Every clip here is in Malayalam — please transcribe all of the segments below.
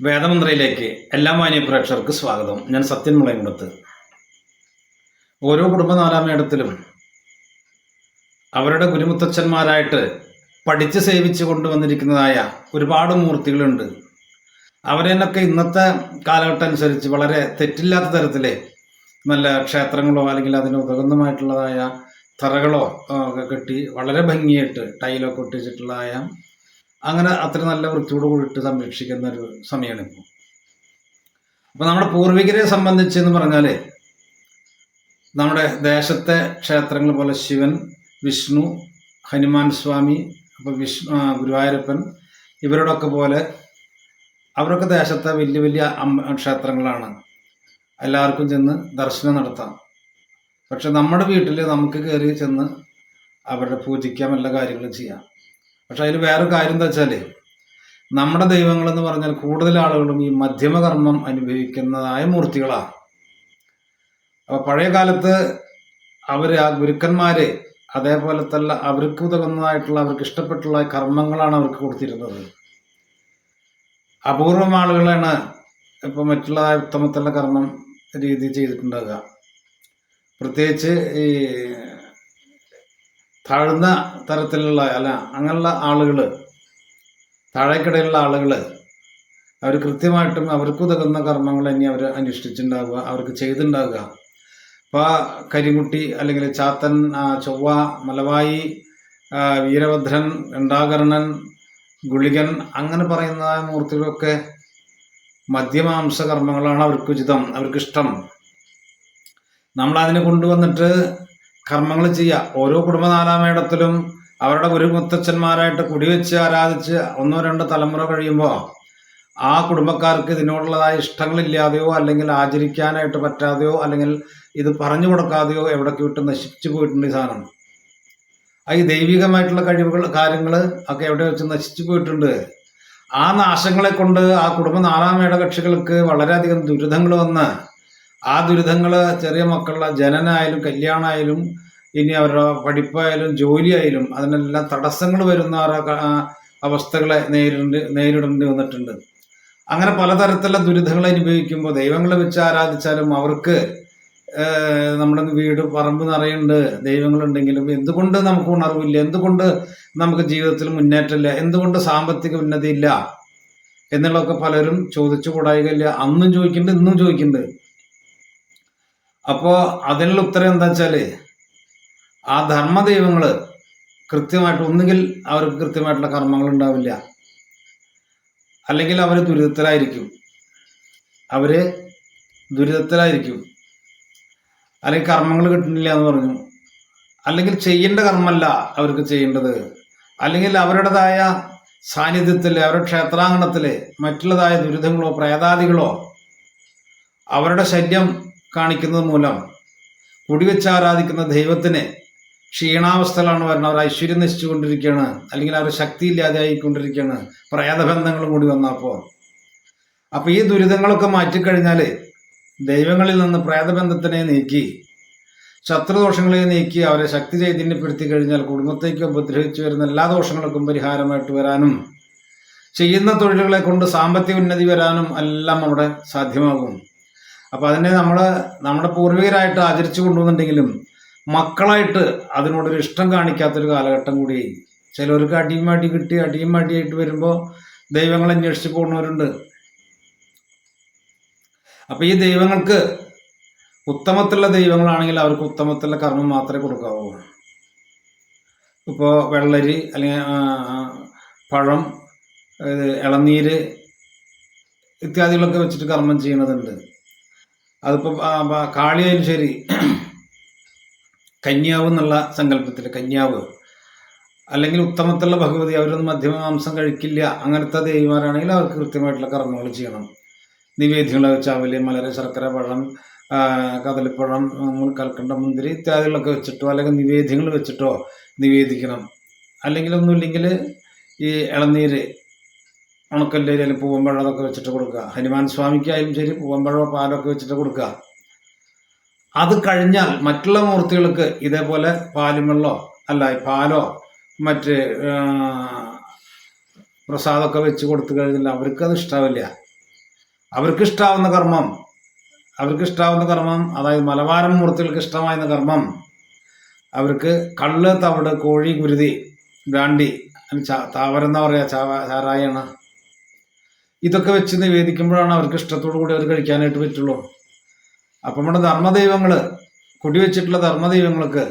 വേദമന്ത്രയിലേക്ക് എല്ലാ മാന്യ പ്രേക്ഷകർക്ക് സ്വാഗതം. ഞാൻ സത്യൻ മുളയംകുളത്ത്. ഓരോ കുടുംബനാലാമേടത്തിലും അവരുടെ ഗുരുമുത്തച്ഛന്മാരായിട്ട് പഠിച്ച് സേവിച്ചു കൊണ്ടുവന്നിരിക്കുന്നതായ ഒരുപാട് മൂർത്തികളുണ്ട്. അവരെന്നൊക്കെ ഇന്നത്തെ കാലഘട്ടം അനുസരിച്ച് വളരെ തെറ്റില്ലാത്ത തരത്തിലെ നല്ല ക്ഷേത്രങ്ങളോ അല്ലെങ്കിൽ അതിന് ഉതകുന്നതായിട്ടുള്ളതായ തറകളോ ഒക്കെ കെട്ടി വളരെ ഭംഗിയായിട്ട് ടൈലൊക്കെ ഒട്ടിച്ചിട്ടുള്ളതായ അങ്ങനെ അത്ര നല്ല വൃത്തിയോട് കൂടിയിട്ട് സംരക്ഷിക്കുന്ന ഒരു സമയമാണ് ഇപ്പോൾ അപ്പോൾ നമ്മുടെ പൂർവികരെ സംബന്ധിച്ച് എന്ന് പറഞ്ഞാൽ നമ്മുടെ ദേശത്തെ ക്ഷേത്രങ്ങൾ പോലെ ശിവൻ വിഷ്ണു ഹനുമാൻ സ്വാമി അപ്പോൾ വിഷ്ണു ഗുരുവായൂരപ്പൻ ഇവരോടൊക്കെ പോലെ അവരൊക്കെ ദേശത്തെ വലിയ വലിയ ക്ഷേത്രങ്ങളാണ്. എല്ലാവർക്കും ചെന്ന് ദർശനം നടത്താം. പക്ഷെ നമ്മുടെ വീട്ടിൽ നമുക്ക് കയറി ചെന്ന് അവരുടെ പൂജിക്കാം എല്ലാ കാര്യങ്ങളും ചെയ്യാം. പക്ഷെ അതിൽ വേറൊരു കാര്യം എന്താ വെച്ചാൽ നമ്മുടെ ദൈവങ്ങൾ എന്ന് പറഞ്ഞാൽ കൂടുതൽ ആളുകളും ഈ മധ്യമകർമ്മം അനുഭവിക്കുന്നതായ മൂർത്തികളാണ്. അപ്പോൾ പഴയ കാലത്ത് അവർ ആ ഗുരുക്കന്മാര് അതേപോലെ തന്നെ അവർക്ക് ഉതകുന്നതായിട്ടുള്ള അവർക്ക് ഇഷ്ടപ്പെട്ടുള്ള കർമ്മങ്ങളാണ് അവർക്ക് കൊടുത്തിരുന്നത്. അപൂർവം ആളുകളാണ് ഇപ്പൊ മറ്റുള്ള ഉത്തമത്തുള്ള കർമ്മം രീതി ചെയ്തിട്ടുണ്ടാകുക പ്രത്യേകിച്ച് ഈ താഴ്ന്ന തരത്തിലുള്ള അല്ല അങ്ങനെയുള്ള ആളുകൾ താഴേക്കിടയിലുള്ള ആളുകൾ അവർ കൃത്യമായിട്ടും അവർക്ക് ഉതകുന്ന കർമ്മങ്ങൾ തന്നെ അവർ അനുഷ്ഠിച്ചിട്ടുണ്ടാവുക അവർക്ക് ചെയ്തിട്ടുണ്ടാവുക അപ്പോൾ കരിമുട്ടി അല്ലെങ്കിൽ ചാത്തൻ ചൊവ്വ മലവായി ആ, വീരഭദ്രൻ ഗണ്ടാകർണൻ ഗുളികൻ അങ്ങനെ പറയുന്ന മൂർത്തികളൊക്കെ മധ്യമാംസ കർമ്മങ്ങളാണ് അവർക്ക് ഉചിതം അവർക്കിഷ്ടം. നമ്മളതിനെ കൊണ്ടുവന്നിട്ട് കർമ്മങ്ങൾ ചെയ്യുക ഓരോ കുടുംബനാലാമേടത്തിലും അവരുടെ ഒരു മുത്തച്ഛന്മാരായിട്ട് കുടിവെച്ച് ആരാധിച്ച് ഒന്നോ രണ്ടോ തലമുറ കഴിയുമ്പോൾ ആ കുടുംബക്കാർക്ക് ഇതിനോടുള്ളതായ ഇഷ്ടങ്ങളില്ലാതെയോ അല്ലെങ്കിൽ ആചരിക്കാനായിട്ട് പറ്റാതെയോ അല്ലെങ്കിൽ ഇത് പറഞ്ഞു കൊടുക്കാതെയോ എവിടേക്ക് വിട്ട് നശിച്ചു പോയിട്ടുണ്ട് ഈ സാധനം. ഈ ദൈവികമായിട്ടുള്ള കഴിവുകൾ കാര്യങ്ങൾ ഒക്കെ എവിടെ വെച്ച് നശിച്ചു പോയിട്ടുണ്ട്. ആ നാശങ്ങളെ കൊണ്ട് ആ കുടുംബ നാലാം കക്ഷികൾക്ക് വളരെയധികം ദുരിതങ്ങൾ വന്ന് ആ ദുരിതങ്ങൾ ചെറിയ മക്കളുടെ ജനനായാലും കല്യാണമായാലും ഇനി അവരുടെ പഠിപ്പായാലും ജോലിയായാലും അതിനെല്ലാം തടസ്സങ്ങൾ വരുന്ന അവസ്ഥകളെ നേരിടേണ്ടി നേരിടേണ്ടി വന്നിട്ടുണ്ട്. അങ്ങനെ പലതരത്തിലുള്ള ദുരിതങ്ങൾ അനുഭവിക്കുമ്പോൾ ദൈവങ്ങളെ വെച്ച് ആരാധിച്ചാലും അവർക്ക് നമ്മുടെ വീട് പറമ്പ് നിറയുണ്ട് ദൈവങ്ങളുണ്ടെങ്കിലും എന്തുകൊണ്ട് നമുക്ക് ഉണർവില്ല? എന്തുകൊണ്ട് നമുക്ക് ജീവിതത്തിൽ മുന്നേറ്റമില്ല? എന്തുകൊണ്ട് സാമ്പത്തിക ഉന്നതി ഇല്ല എന്നുള്ളതൊക്കെ പലരും ചോദിച്ചു കൂടായികയില്ല. അന്നും ചോദിക്കുന്നുണ്ട് ഇന്നും ചോദിക്കുന്നുണ്ട്. അപ്പോൾ അതിനുള്ള ഉത്തരം എന്താ വെച്ചാൽ ആ ധർമ്മദൈവങ്ങൾ കൃത്യമായിട്ട് ഒന്നുകിൽ അവർക്ക് കൃത്യമായിട്ടുള്ള കർമ്മങ്ങൾ ഉണ്ടാവില്ല. അല്ലെങ്കിൽ അവർ ദുരിതത്തിലായിരിക്കും. അവർ ദുരിതത്തിലായിരിക്കും. അല്ലെങ്കിൽ കർമ്മങ്ങൾ കിട്ടുന്നില്ല എന്ന് പറഞ്ഞു. അല്ലെങ്കിൽ ചെയ്യേണ്ട കർമ്മമല്ല അവർക്ക് ചെയ്യേണ്ടത്. അല്ലെങ്കിൽ അവരുടേതായ സാന്നിധ്യത്തിൽ അവരുടെ ക്ഷേത്രാങ്കണത്തിൽ മറ്റുള്ളതായ ദുരിതങ്ങളോ പ്രേതാദികളോ അവരുടെ ശല്യം കാണിക്കുന്നത് മൂലം കുടിവെച്ച് ആരാധിക്കുന്ന ദൈവത്തിന് ക്ഷീണാവസ്ഥകളാണ് വരുന്നത്. അവർ ഐശ്വര്യം നശിച്ചുകൊണ്ടിരിക്കുകയാണ്. അല്ലെങ്കിൽ അവർ ശക്തി ഇല്ലാതെ ആയിക്കൊണ്ടിരിക്കുകയാണ് പ്രേതബന്ധങ്ങളും കൂടി വന്നപ്പോൾ അപ്പോൾ ഈ ദുരിതങ്ങളൊക്കെ മാറ്റിക്കഴിഞ്ഞാൽ ദൈവങ്ങളിൽ നിന്ന് പ്രേതബന്ധത്തിനെ നീക്കി ശത്രുദോഷങ്ങളെ നീക്കി അവരെ ശക്തി ചൈതന്യപ്പെടുത്തി കഴിഞ്ഞാൽ കുടുംബത്തേക്ക് ഉപദ്രവിച്ചു വരുന്ന എല്ലാ ദോഷങ്ങൾക്കും പരിഹാരമായിട്ട് വരാനും ചെയ്യുന്ന തൊഴിലുകളെ കൊണ്ട് സാമ്പത്തിക ഉന്നതി വരാനും എല്ലാം അവിടെ സാധ്യമാകും. അപ്പൊ അതിനെ നമ്മൾ നമ്മുടെ പൂർവികരായിട്ട് ആചരിച്ചു കൊണ്ടുവന്നിട്ടുണ്ടെങ്കിലും മക്കളായിട്ട് അതിനോടൊരു ഇഷ്ടം കാണിക്കാത്തൊരു കാലഘട്ടം കൂടി ചിലവർക്ക് അടിയും അടി കിട്ടി അടിയും അടിയായിട്ട് വരുമ്പോ ദൈവങ്ങൾ അന്വേഷിച്ച് പോകുന്നവരുണ്ട് അപ്പൊ ഈ ദൈവങ്ങൾക്ക് ഉത്തമത്തിലുള്ള ദൈവങ്ങളാണെങ്കിൽ അവർക്ക് ഉത്തമത്തിലുള്ള കർമ്മം മാത്രമേ കൊടുക്കാവൂ. ഇപ്പോൾ വെള്ളരി അല്ലെങ്കിൽ പഴം ഇളനീര് ഇത്യാദികളൊക്കെ വെച്ചിട്ട് കർമ്മം ചെയ്യുന്നതുണ്ട്. അതിപ്പോൾ കാളിയായാലും ശരി കന്യാവ് എന്നുള്ള സങ്കല്പത്തിൽ കന്യാവ് അല്ലെങ്കിൽ ഉത്തമത്തുള്ള ഭഗവതി അവരൊന്നും മധ്യമ മാംസം കഴിക്കില്ല അങ്ങനത്തെ ദേവിമാരാണെങ്കിൽ അവർക്ക് കൃത്യമായിട്ടുള്ള കർമ്മങ്ങൾ ചെയ്യണം. നിവേദ്യങ്ങളെ വെച്ച് മലര ശർക്കര പഴം കദളിപ്പഴം കൽക്കണ്ട മുന്തിരി ഇത്യാദികളൊക്കെ വെച്ചിട്ടോ അല്ലെങ്കിൽ നിവേദ്യങ്ങൾ വെച്ചിട്ടോ നിവേദിക്കണം. അല്ലെങ്കിൽ ഒന്നുമില്ലെങ്കിൽ ഈ ഇളനീര് ഉണക്കല്ലേരി അല്ലെങ്കിൽ പൂവമ്പഴം അതൊക്കെ വെച്ചിട്ട് കൊടുക്കുക. ഹനുമാൻ സ്വാമിക്കായാലും ശരി പൂവമ്പഴമോ പാലൊക്കെ വെച്ചിട്ട് കൊടുക്കുക. അത് കഴിഞ്ഞാൽ മറ്റുള്ള മൂർത്തികൾക്ക് ഇതേപോലെ പാലും വെള്ളോ അല്ല പാലോ മറ്റ് പ്രസാദമൊക്കെ വെച്ച് കൊടുത്തു കഴിഞ്ഞാൽ അവർക്ക് അത് ഇഷ്ടാവില്ല. അവർക്ക് ഇഷ്ടാവുന്ന കർമ്മം അവർക്ക് ഇഷ്ടാവുന്ന കർമ്മം അതായത് മലബാരൻ മൂർത്തികൾക്ക് ഇഷ്ടമായിരുന്ന കർമ്മം അവർക്ക് കള്ള് തവിട് കോഴി കുരുതി ബ്രാണ്ടി താവരം താവരെന്നാ പറയാ ചാവ ചാരായണ ഇതൊക്കെ വെച്ച് നിവേദിക്കുമ്പോഴാണ് അവർക്ക് ഇഷ്ടത്തോടു കൂടി അവർ കഴിക്കാനായിട്ട് പറ്റുള്ളൂ. അപ്പം നമ്മുടെ ധർമ്മദൈവങ്ങൾ കുടിവെച്ചിട്ടുള്ള ധർമ്മദൈവങ്ങൾക്ക്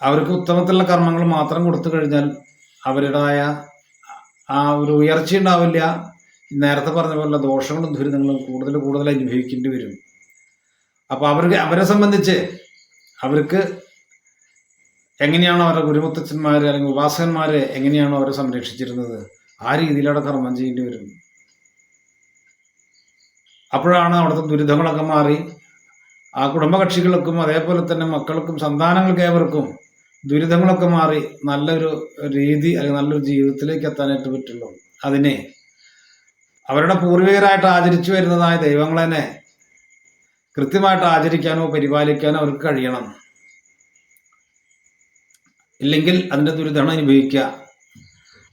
അവർക്ക് ഉത്തമത്തിലുള്ള കർമ്മങ്ങൾ മാത്രം കൊടുത്തു കഴിഞ്ഞാൽ അവരുടേതായ ആ ഒരു ഉയർച്ച ഉണ്ടാവില്ല. നേരത്തെ പറഞ്ഞ പോലെ ദോഷങ്ങളും ദുരിതങ്ങളും കൂടുതൽ കൂടുതൽ അനുഭവിക്കേണ്ടി വരും. അപ്പൊ അവർക്ക് അവരെ സംബന്ധിച്ച് അവർക്ക് എങ്ങനെയാണോ അവരുടെ ഗുരുമുത്തച്ഛന്മാർ അല്ലെങ്കിൽ ഉപാസകന്മാർ എങ്ങനെയാണോ അവരെ സംരക്ഷിച്ചിരുന്നത്? ആ രീതിയിലവിടെ കർമ്മം ചെയ്യേണ്ടി വരും അപ്പോഴാണ് അവിടുത്തെ ദുരിതങ്ങളൊക്കെ മാറി. ആ കുടുംബകക്ഷികൾക്കും അതേപോലെ തന്നെ മക്കൾക്കും സന്താനങ്ങൾക്ക് ഏവർക്കും ദുരിതങ്ങളൊക്കെ മാറി നല്ലൊരു രീതി അല്ലെങ്കിൽ നല്ലൊരു ജീവിതത്തിലേക്ക് എത്താനായിട്ട് പറ്റുള്ളൂ. അതിനെ അവരുടെ പൂർവികരായിട്ട് ആചരിച്ചു വരുന്നതായ ദൈവങ്ങളെന്നെ കൃത്യമായിട്ട് ആചരിക്കാനോ പരിപാലിക്കാനോ അവർക്ക് കഴിയണം. ഇല്ലെങ്കിൽ അതിന്റെ ദുരിതമാണ് അനുഭവിക്കുക.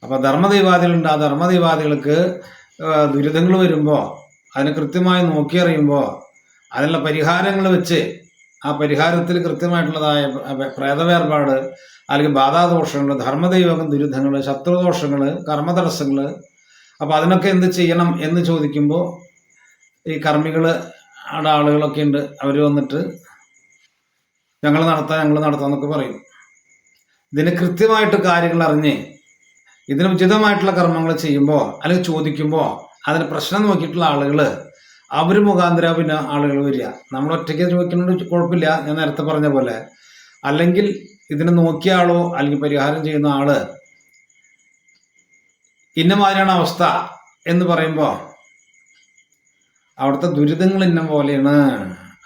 അപ്പൊ ധർമ്മദൈവാദികളുണ്ട്. ആ ധർമ്മദൈവാദികൾക്ക് ദുരിതങ്ങൾ വരുമ്പോൾ അതിനെ കൃത്യമായി നോക്കിയറിയുമ്പോൾ അതിനുള്ള പരിഹാരങ്ങൾ വെച്ച് ആ പരിഹാരത്തിൽ കൃത്യമായിട്ടുള്ളതായ പ്രേതവേർപാട് അല്ലെങ്കിൽ ബാധാദോഷങ്ങൾ ധർമ്മദൈവകം ദുരിതങ്ങൾ ശത്രുദോഷങ്ങൾ കർമ്മതടസ്സങ്ങൾ അപ്പോൾ അതിനൊക്കെ എന്ത് ചെയ്യണം എന്ന് ചോദിക്കുമ്പോൾ ഈ കർമ്മികൾ അവിടെ ആളുകളൊക്കെ ഉണ്ട്. അവർ വന്നിട്ട് ഞങ്ങൾ നടത്താം ഞങ്ങൾ നടത്താം എന്നൊക്കെ പറയും. ഇതിന് കൃത്യമായിട്ട് കാര്യങ്ങൾ അറിഞ്ഞ് ഇതിന് ഉചിതമായിട്ടുള്ള കർമ്മങ്ങൾ ചെയ്യുമ്പോൾ അല്ലെങ്കിൽ ചോദിക്കുമ്പോൾ അതിന് പ്രശ്നം നോക്കിയിട്ടുള്ള ആളുകൾ അവർ മുഖാന്തര പിന്നെ ആളുകൾ വരിക. നമ്മൾ ഒറ്റയ്ക്ക് ചോദിക്കുന്നതുകൊണ്ട് കുഴപ്പമില്ല. ഞാൻ നേരത്തെ പറഞ്ഞ പോലെ. അല്ലെങ്കിൽ ഇതിനെ നോക്കിയ ആളോ അല്ലെങ്കിൽ പരിഹാരം ചെയ്യുന്ന ആൾ ഇന്ന മാതിരിയാണ് അവസ്ഥ എന്ന് പറയുമ്പോൾ അവിടുത്തെ ദുരിതങ്ങൾ ഇന്ന പോലെയാണ്.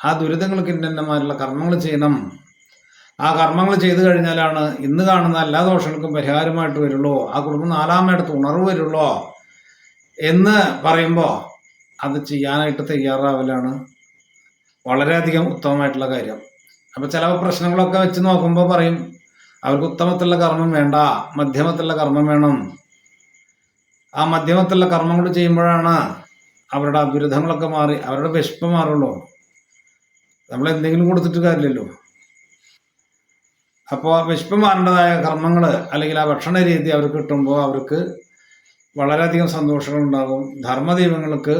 ആ ദുരിതങ്ങൾക്ക് ഇന്നമാരുള്ള കർമ്മങ്ങൾ ചെയ്യണം. ആ കർമ്മങ്ങൾ ചെയ്തു കഴിഞ്ഞാലാണ് ഇന്ന് കാണുന്ന എല്ലാ ദോഷങ്ങൾക്കും പരിഹാരമായിട്ട് വരുള്ളൂ. ആ കുടുംബം നാലാമയിടത്ത് ഉണർവ് വരുള്ളോ എന്ന് പറയുമ്പോൾ അത് ചെയ്യാനായിട്ട് തയ്യാറാവലാണ്. വളരെയധികം ഉത്തമമായിട്ടുള്ള കാര്യം. അപ്പോൾ ചില പ്രശ്നങ്ങളൊക്കെ വെച്ച് നോക്കുമ്പോൾ പറയും അവർക്ക് ഉത്തമത്തിലുള്ള കർമ്മം വേണ്ട മധ്യമത്തിലുള്ള കർമ്മം വേണം. ആ മധ്യമത്തിലുള്ള കർമ്മങ്ങൾ ചെയ്യുമ്പോഴാണ് അവരുടെ ദുരിതങ്ങളൊക്കെ മാറി അവരുടെ വിശപ്പ് മാറുള്ളൂ. നമ്മൾ എന്തെങ്കിലും കൊടുത്തിട്ട് കാര്യമില്ലല്ലോ. അപ്പോൾ വിശപ്പന്മാരുടേതായ കർമ്മങ്ങൾ അല്ലെങ്കിൽ ആ ഭക്ഷണ രീതി അവർക്ക് കിട്ടുമ്പോൾ അവർക്ക് വളരെയധികം സന്തോഷങ്ങൾ ഉണ്ടാകും ധർമ്മദൈവങ്ങൾക്ക്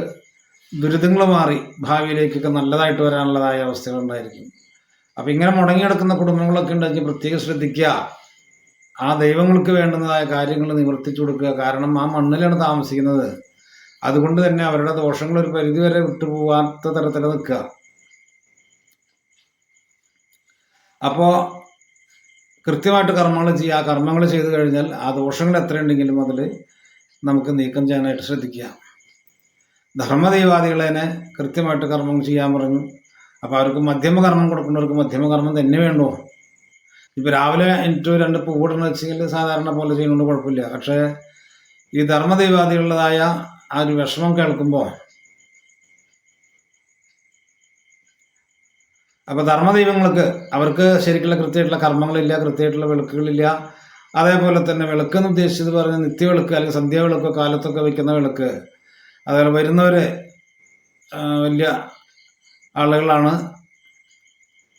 ദുരിതങ്ങൾ മാറി ഭാവിയിലേക്കൊക്കെ നല്ലതായിട്ട് വരാനുള്ളതായ അവസ്ഥകൾ ഉണ്ടായിരിക്കും അപ്പം ഇങ്ങനെ മുടങ്ങിയെടുക്കുന്ന കുടുംബങ്ങളൊക്കെ ഉണ്ടെങ്കിൽ പ്രത്യേകം ശ്രദ്ധിക്കുക. ആ ദൈവങ്ങൾക്ക് വേണ്ടുന്നതായ കാര്യങ്ങൾ നിവർത്തിച്ചു കൊടുക്കുക. കാരണം ആ മണ്ണിലാണ് താമസിക്കുന്നത്. അതുകൊണ്ട് തന്നെ അവരുടെ ദോഷങ്ങൾ ഒരു പരിധിവരെ വിട്ടുപോകാത്ത തരത്തിൽ നിൽക്കുക. അപ്പോൾ കൃത്യമായിട്ട് കർമ്മങ്ങൾ ചെയ്യുക ആ കർമ്മങ്ങൾ ചെയ്തു കഴിഞ്ഞാൽ ആ ദോഷങ്ങൾ എത്രയുണ്ടെങ്കിലും അതിൽ നമുക്ക് നീക്കം ചെയ്യാനായിട്ട് ശ്രദ്ധിക്കുക. ധർമ്മദൈവാദികളെ കൃത്യമായിട്ട് കർമ്മം ചെയ്യാൻ പറഞ്ഞു. അപ്പോൾ അവർക്ക് മധ്യമ കർമ്മം കൊടുക്കുന്നവർക്ക് മധ്യമ കർമ്മം തന്നെ വേണ്ടോ? ഇപ്പോൾ രാവിലെ എനിക്ക് രണ്ട് പൂവിടണം വെച്ചെങ്കിൽ സാധാരണ പോലെ ചെയ്യുന്നുണ്ട് കുഴപ്പമില്ല. പക്ഷേ ഈ ധർമ്മദൈവാദികളുടേതായ ആ ഒരു വിഷമം കേൾക്കുമ്പോൾ അപ്പൊ ധർമ്മദൈവങ്ങൾക്ക് അവർക്ക് ശരിക്കുള്ള കൃത്യമായിട്ടുള്ള കർമ്മങ്ങളില്ല കൃത്യമായിട്ടുള്ള വിളക്കുകളില്ല. അതേപോലെ തന്നെ വിളക്ക് എന്ന് ഉദ്ദേശിച്ചത് പറഞ്ഞ നിത്യവിളക്ക് അല്ലെങ്കിൽ സന്ധ്യാവിളക്ക് കാലത്തൊക്കെ വയ്ക്കുന്ന വിളക്ക്. അതുപോലെ വരുന്നവര് വലിയ ആളുകളാണ്.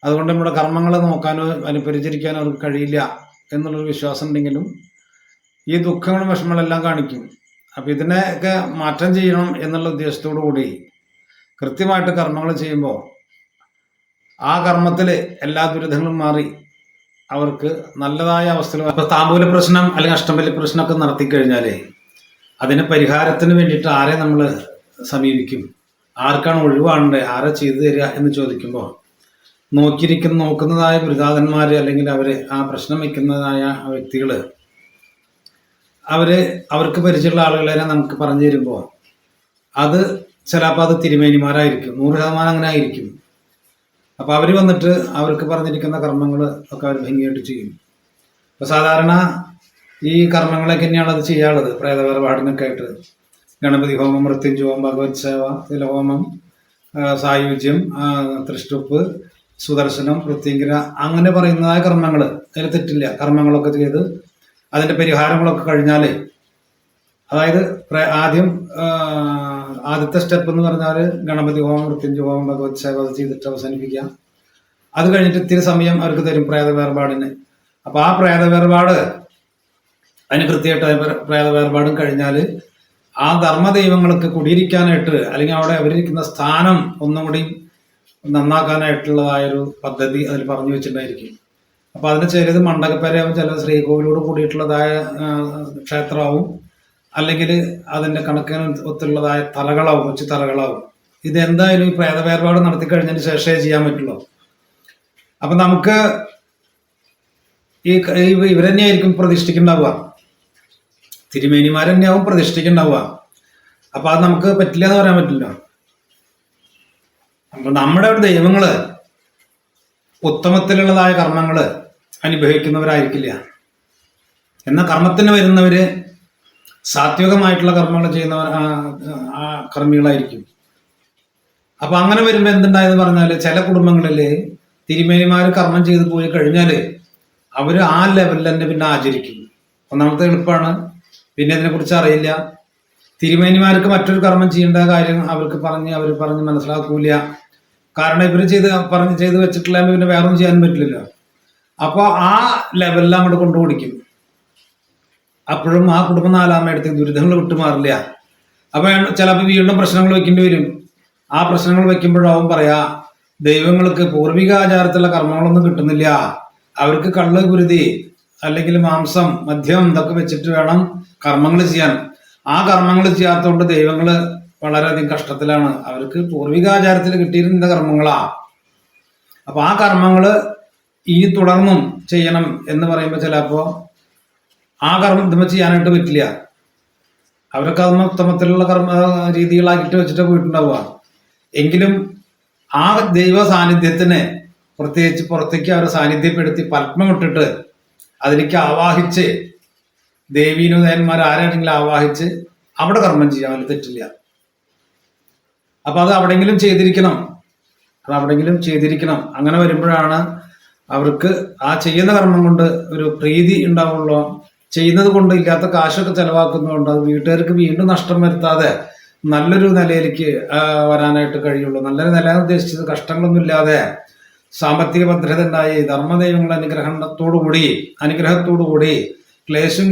അതുകൊണ്ട് നമ്മുടെ കർമ്മങ്ങളെ നോക്കാനോ അതിനെ പരിചരിക്കാനോ അവർക്ക് കഴിയില്ല എന്നുള്ളൊരു വിശ്വാസം ഉണ്ടെങ്കിലും ഈ ദുഃഖങ്ങളും വിഷമങ്ങളെല്ലാം കാണിക്കും. അപ്പോൾ ഇതിനെയൊക്കെ മാറ്റം ചെയ്യണം എന്നുള്ള ഉദ്ദേശത്തോടു കൂടി കൃത്യമായിട്ട് കർമ്മങ്ങൾ ചെയ്യുമ്പോൾ ആ കർമ്മത്തിൽ എല്ലാ ദുരിതങ്ങളും മാറി അവർക്ക് നല്ലതായ അവസ്ഥ അപ്പോൾ താമ്പൂല പ്രശ്നം അല്ലെങ്കിൽ അഷ്ടംബലി പ്രശ്നമൊക്കെ നടത്തി കഴിഞ്ഞാലേ അതിന് പരിഹാരത്തിന് വേണ്ടിയിട്ട് ആരെ നമ്മൾ സമീപിക്കും? ആർക്കാണ് ഒഴിവാണ്ടേ ആരെ ചെയ്തു തരിക എന്ന് ചോദിക്കുമ്പോൾ നോക്കിയിരിക്കുന്ന നോക്കുന്നതായ ഗുരുനാഥന്മാർ അല്ലെങ്കിൽ അവർ ആ പ്രശ്നം വയ്ക്കുന്നതായ വ്യക്തികൾ അവർ അവർക്ക് പരിചയമുള്ള ആളുകളെ നമുക്ക് പറഞ്ഞു തരുമ്പോൾ അത് ചിലപ്പോൾ അത് തിരുമേനിമാരായിരിക്കും. നൂറ് ശതമാനം അങ്ങനെ ആയിരിക്കും. അപ്പോൾ അവർ വന്നിട്ട് അവർക്ക് പറഞ്ഞിരിക്കുന്ന കർമ്മങ്ങൾ ഒക്കെ അവർ ഭംഗിയായിട്ട് ചെയ്യും. അപ്പോൾ സാധാരണ ഈ കർമ്മങ്ങളൊക്കെ തന്നെയാണ് അത് ചെയ്യാനുള്ളത്. പ്രേതപരപാടിനൊക്കെ ആയിട്ട്. ഗണപതി ഹോമം മൃത്യുഞ്ജ ഭഗവത് സേവ തിലഹോമം സായുജ്യം തൃഷ്ടുപ്പ് സുദർശനം പൃഥ്വിങ്കര അങ്ങനെ പറയുന്നതായ കർമ്മങ്ങൾ അതിൽ തെറ്റില്ല. കർമ്മങ്ങളൊക്കെ ചെയ്ത് അതിന്റെ പരിഹാരങ്ങളൊക്കെ കഴിഞ്ഞാൽ അതായത് ആദ്യം ആദ്യത്തെ സ്റ്റെപ്പ് എന്ന് പറഞ്ഞാൽ ഗണപതി ഹോമം മൃത്യുഞ്ജു ഹോമം ഭഗവത് സേവ ചെയ്തിട്ട് അവസാനിപ്പിക്കുക. അത് കഴിഞ്ഞിട്ട് ഇത്തിരി സമയം അവർക്ക് തരും പ്രേത വേർപാടിന്. അപ്പൊ ആ പ്രേത വേർപാട് അതിന് കൃത്യമായിട്ട് പ്രേത വേർപാടും കഴിഞ്ഞാൽ ആ ധർമ്മ ദൈവങ്ങൾക്ക് കുടിയിരിക്കാനായിട്ട് അല്ലെങ്കിൽ അവിടെ അവരിരിക്കുന്ന സ്ഥാനം ഒന്നും കൂടി നന്നാക്കാനായിട്ടുള്ളതായൊരു പദ്ധതി അതിൽ പറഞ്ഞു വെച്ചിട്ടുണ്ടായിരിക്കും. അപ്പൊ അതിന് ചിലത് മണ്ഡകപ്പരയാവും ചില ശ്രീകോവിലോട് കൂടിയിട്ടുള്ളതായ ക്ഷേത്രമാവും. അല്ലെങ്കിൽ അതിന്റെ കണക്കിന് ഒത്തുള്ളതായ തലകളാവും കൊച്ചു തലകളാവും. ഇതെന്തായാലും ഈ പ്രേത വേർപാട് നടത്തി കഴിഞ്ഞതിന് ശേഷമേ ചെയ്യാൻ പറ്റുള്ളൂ. അപ്പൊ നമുക്ക് ഈ ഈ ഇവരെന്നെയായിരിക്കും പ്രതിഷ്ഠിക്കുന്നുണ്ടാവുക തിരുമേനിമാർ തന്നെയാവും പ്രതിഷ്ഠിക്കുന്നുണ്ടാവുക അപ്പൊ അത് നമുക്ക് പറ്റില്ല എന്ന് പറയാൻ പറ്റില്ല. അപ്പൊ നമ്മുടെ ഒരു ദൈവങ്ങൾ ഉത്തമത്തിലുള്ളതായ കർമ്മങ്ങൾ അനുഭവിക്കുന്നവരായിരിക്കില്ല. എന്ന കർമ്മത്തിന് വരുന്നവര് സാത്വികമായിട്ടുള്ള കർമ്മങ്ങൾ ചെയ്യുന്നവർ ആ- കർമ്മികളായിരിക്കും. അപ്പൊ അങ്ങനെ വരുമ്പോ എന്തുണ്ടായെന്ന് പറഞ്ഞാൽ ചില കുടുംബങ്ങളിൽ തിരുമേനിമാര് കർമ്മം ചെയ്തു പോയി കഴിഞ്ഞാൽ അവർ ആ ലെവലിൽ തന്നെ പിന്നെ ആചരിക്കും. ഒന്നാമത്തെ എളുപ്പമാണ് പിന്നെ ഇതിനെ കുറിച്ച് അറിയില്ല. തിരുമേനിമാർക്ക് മറ്റൊരു കർമ്മം ചെയ്യേണ്ട കാര്യം അവർക്ക് പറഞ്ഞ് അവർ പറഞ്ഞ് മനസ്സിലാക്കൂല. കാരണം ഇവർ ചെയ്ത് പറഞ്ഞ് ചെയ്ത് വെച്ചിട്ടില്ല പിന്നെ വേറൊന്നും ചെയ്യാൻ പറ്റില്ലല്ലോ. അപ്പോൾ ആ ലെവലിൽ അങ്ങോട്ട് കൊണ്ടുപിടിക്കും അപ്പോഴും ആ കുടുംബം നാലാമയടുത്ത് ദുരിതങ്ങൾ വിട്ടുമാറില്ല. അപ്പൊ ചിലപ്പോൾ വീണ്ടും പ്രശ്നങ്ങൾ വെക്കേണ്ടി വരും. ആ പ്രശ്നങ്ങൾ വെക്കുമ്പോഴാവും പറയാ ദൈവങ്ങൾക്ക് പൂർവിക ആചാരത്തിലുള്ള കർമ്മങ്ങളൊന്നും കിട്ടുന്നില്ല. അവർക്ക് കള്ള് കുരുതി അല്ലെങ്കിൽ മാംസം മദ്യം ഇതൊക്കെ വെച്ചിട്ട് വേണം കർമ്മങ്ങൾ ചെയ്യാൻ. ആ കർമ്മങ്ങൾ ചെയ്യാത്തതുകൊണ്ട് ദൈവങ്ങൾ വളരെയധികം കഷ്ടത്തിലാണ്. അവർക്ക് പൂർവികാചാരത്തിൽ കിട്ടിയിരുന്ന കർമ്മങ്ങളാ. അപ്പൊ ആ കർമ്മങ്ങൾ ഈ തുടർന്നും ചെയ്യണം എന്ന് പറയുമ്പോൾ ചിലപ്പോ ആ കർമ്മം ചെയ്യാനായിട്ട് പറ്റില്ല. അവരൊക്കെ അതൊന്നും ഉത്തമത്തിലുള്ള കർമ്മ രീതികളാക്കിയിട്ട് വെച്ചിട്ട് പോയിട്ടുണ്ടാവുക. എങ്കിലും ആ ദൈവ സാന്നിധ്യത്തിന് പ്രത്യേകിച്ച് പുറത്തേക്ക് അവരെ സാന്നിധ്യപ്പെടുത്തി പത്മമിട്ടിട്ട് അതിലേക്ക് ആവാഹിച്ച് ദേവീനുദയന്മാർ ആരാണെങ്കിലും ആവാഹിച്ച് അവിടെ കർമ്മം ചെയ്യാൻ അതിൽ തെറ്റില്ല. അപ്പൊ അത് അവിടെങ്കിലും ചെയ്തിരിക്കണം. അത് അവിടെങ്കിലും ചെയ്തിരിക്കണം. അങ്ങനെ വരുമ്പോഴാണ് അവർക്ക് ആ ചെയ്യുന്ന കർമ്മം കൊണ്ട് ഒരു പ്രീതി ഉണ്ടാവുള്ളൂ. ചെയ്യുന്നത് കൊണ്ട് ഇല്ലാത്ത കാശൊക്കെ ചെലവാക്കുന്നതുകൊണ്ട് അത് വീട്ടുകാർക്ക് വീണ്ടും നഷ്ടം വരുത്താതെ നല്ലൊരു നിലയിലേക്ക് വരാനായിട്ട് കഴിയുള്ളൂ. നല്ലൊരു നില ഉദ്ദേശിച്ചത് കഷ്ടങ്ങളൊന്നും ഇല്ലാതെ സാമ്പത്തിക ഭദ്രത ഉണ്ടായി ധർമ്മദൈവങ്ങളുടെ അനുഗ്രഹത്തോടുകൂടി അനുഗ്രഹത്തോടുകൂടി ക്ലേശും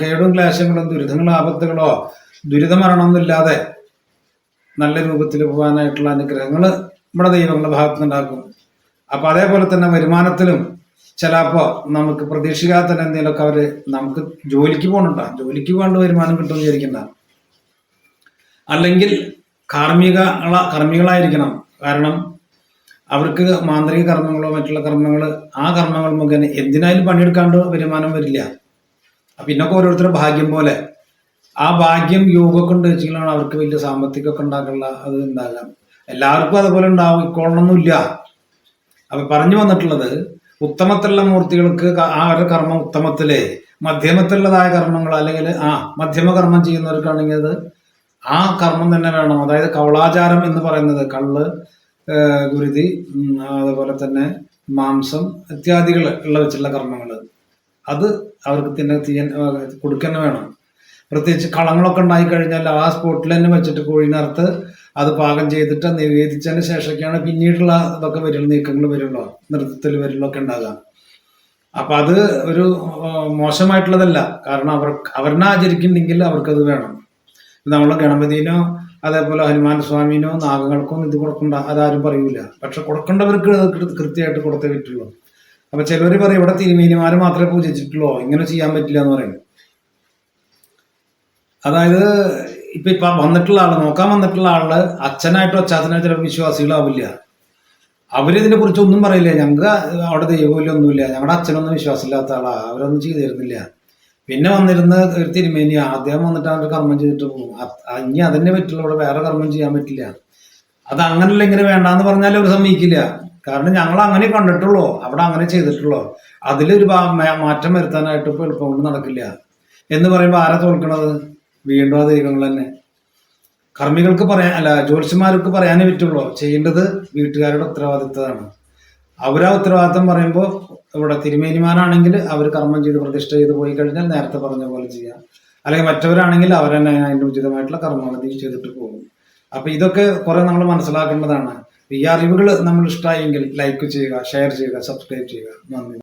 കേടും ക്ലേശങ്ങളും ദുരിതങ്ങളോ ആപത്തുകളോ ദുരിതമരണമൊന്നുമില്ലാതെ നല്ല രൂപത്തിൽ പോകാനായിട്ടുള്ള അനുഗ്രഹങ്ങൾ നമ്മുടെ ദൈവങ്ങളുടെ ഭാഗത്തുനിന്നുണ്ടാക്കും അപ്പൊ അതേപോലെ തന്നെ വരുമാനത്തിലും ചിലപ്പോ നമുക്ക് പ്രതീക്ഷിക്കാത്ത തന്നെ എന്തെങ്കിലുമൊക്കെ അവർ നമുക്ക് ജോലിക്ക് പോകണ്ട ജോലിക്ക് പോകേണ്ട വരുമാനം കിട്ടുമെന്ന് വിചാരിക്കണ്ട. അല്ലെങ്കിൽ കാർമ്മിക കർമ്മികളായിരിക്കണം. കാരണം അവർക്ക് മാന്ത്രിക കർമ്മങ്ങളോ മറ്റുള്ള കർമ്മങ്ങൾ ആ കർമ്മങ്ങൾ മുഖേന എന്തിനായാലും പണിയെടുക്കാണ്ട് വരുമാനം വരില്ല. പിന്നൊക്കെ ഓരോരുത്തരുടെ ഭാഗ്യം പോലെ. ആ ഭാഗ്യം യോഗ കൊണ്ട് വെച്ചിട്ടാണ് അവർക്ക് വലിയ സാമ്പത്തികമൊക്കെ ഉണ്ടാക്കാനുള്ള അത് ഉണ്ടാകാം. എല്ലാവർക്കും അതുപോലെ ഉണ്ടാവും. ഇക്കോളൊന്നുമില്ല അപ്പൊ പറഞ്ഞു വന്നിട്ടുള്ളത് ഉത്തമത്തിലുള്ള മൂർത്തികൾക്ക് ആ ഒരു കർമ്മം ഉത്തമത്തിലെ മധ്യമത്തിലുള്ളതായ കർമ്മങ്ങൾ അല്ലെങ്കിൽ ആ മധ്യമ കർമ്മം ചെയ്യുന്നവർക്കാണെങ്കിൽ അത് ആ കർമ്മം തന്നെ വേണം. അതായത് കവളാചാരം എന്ന് പറയുന്നത് കള്ള് ഗുരുതി അതുപോലെ തന്നെ മാംസം ഇത്യാദികൾ ഉള്ള വെച്ചുള്ള കർമ്മങ്ങൾ. അത് അവർക്ക് തന്നെ ചെയ്യാൻ കൊടുക്കുക തന്നെ വേണം. പ്രത്യേകിച്ച് കളങ്ങളൊക്കെ ഉണ്ടായി കഴിഞ്ഞാൽ ആ സ്പോട്ടിൽ തന്നെ വെച്ചിട്ട് കോഴിനറുത്ത് അത് പാകം ചെയ്തിട്ട് നിവേദിച്ചതിന് ശേഷമൊക്കെയാണ് പിന്നീടുള്ള ഇതൊക്കെ വരുള്ളൂ നീക്കങ്ങൾ വരുള്ളൂ നൃത്തത്തിൽ വരുള്ളൂ ഒക്കെ ഉണ്ടാകാം. അപ്പൊ അത് ഒരു മോശമായിട്ടുള്ളതല്ല. കാരണം അവർ അവരിനെ ആചരിക്കുന്നുണ്ടെങ്കിൽ അവർക്കത് വേണം. നമ്മളെ ഗണപതിനോ അതേപോലെ ഹനുമാൻ സ്വാമിനോ നാഗങ്ങൾക്കോ ഇത് കൊടുക്കണ്ട അതാരും പറയൂല. പക്ഷെ കൊടുക്കേണ്ടവർക്ക് കൃത്യമായിട്ട് കൊടുത്തേ പറ്റുള്ളൂ. അപ്പൊ ചിലവർ പറയും ഇവിടെ തിരുമേനിമാര് മാത്രമേ പൂജിച്ചിട്ടുള്ളൂ ഇങ്ങനെ ചെയ്യാൻ പറ്റില്ല എന്ന് പറയും. അതായത് ഇപ്പൊ ഇപ്പൊ വന്നിട്ടുള്ള ആൾ നോക്കാൻ വന്നിട്ടുള്ള ആൾ അച്ഛനായിട്ടോ ചില വിശ്വാസികളാവില്ല. അവരിതിനെ കുറിച്ച് ഒന്നും പറയില്ല. ഞങ്ങൾക്ക് അവിടെ ദൈവമില്ല ഒന്നുമില്ല. ഞങ്ങളുടെ അച്ഛനൊന്നും വിശ്വാസമില്ലാത്ത ആളാ. അവരൊന്നും ചെയ്തു തരുന്നില്ല. പിന്നെ വന്നിരുന്ന ഒരു തിരുമേനി ആദ്യം വന്നിട്ട് അവരുടെ കർമ്മം ചെയ്തിട്ട് പോകും ഇനി അതന്നെ പറ്റുള്ളൂ. അവിടെ വേറെ കർമ്മം ചെയ്യാൻ പറ്റില്ല. അത് അങ്ങനല്ല ഇങ്ങനെ വേണ്ടാന്ന് പറഞ്ഞാൽ അവർ സമ്മതിക്കില്ല. കാരണം ഞങ്ങൾ അങ്ങനെ കണ്ടിട്ടുള്ളൂ. അവിടെ അങ്ങനെ ചെയ്തിട്ടുള്ളൂ. അതിലൊരു മാറ്റം വരുത്താനായിട്ട് ഇപ്പൊ എളുപ്പം കൊണ്ട് നടക്കില്ല. എന്ന് പറയുമ്പോൾ ആരാ തോൽക്കണത്? വീണ്ടും ആ ദൈവങ്ങൾ തന്നെ. കർമ്മികൾക്ക് പറയാൻ അല്ല ജ്യോത്സ്യന്മാർക്ക് പറയാനേ പറ്റുള്ളൂ. ചെയ്യേണ്ടത് വീട്ടുകാരുടെ ഉത്തരവാദിത്തമാണ് അവരാ ഉത്തരവാദിത്തം പറയുമ്പോൾ ഇവിടെ തിരുമേനിമാരാണെങ്കിൽ അവർ കർമ്മം ചെയ്ത് പ്രതിഷ്ഠ ചെയ്ത് പോയി കഴിഞ്ഞാൽ നേരത്തെ പറഞ്ഞ പോലെ ചെയ്യാം. അല്ലെങ്കിൽ മറ്റവരാണെങ്കിൽ അവർ തന്നെ അതിന്റെ ഉചിതമായിട്ടുള്ള കർമ്മങ്ങൾ ചെയ്തിട്ട് പോകും. അപ്പൊ ഇതൊക്കെ കുറെ നമ്മൾ മനസ്സിലാക്കേണ്ടതാണ്. ഈ അറിവുകൾ നമ്മൾ ഇഷ്ടമായെങ്കിൽ ലൈക്ക് ചെയ്യുക ഷെയർ ചെയ്യുക സബ്സ്ക്രൈബ് ചെയ്യുക. നന്ദി.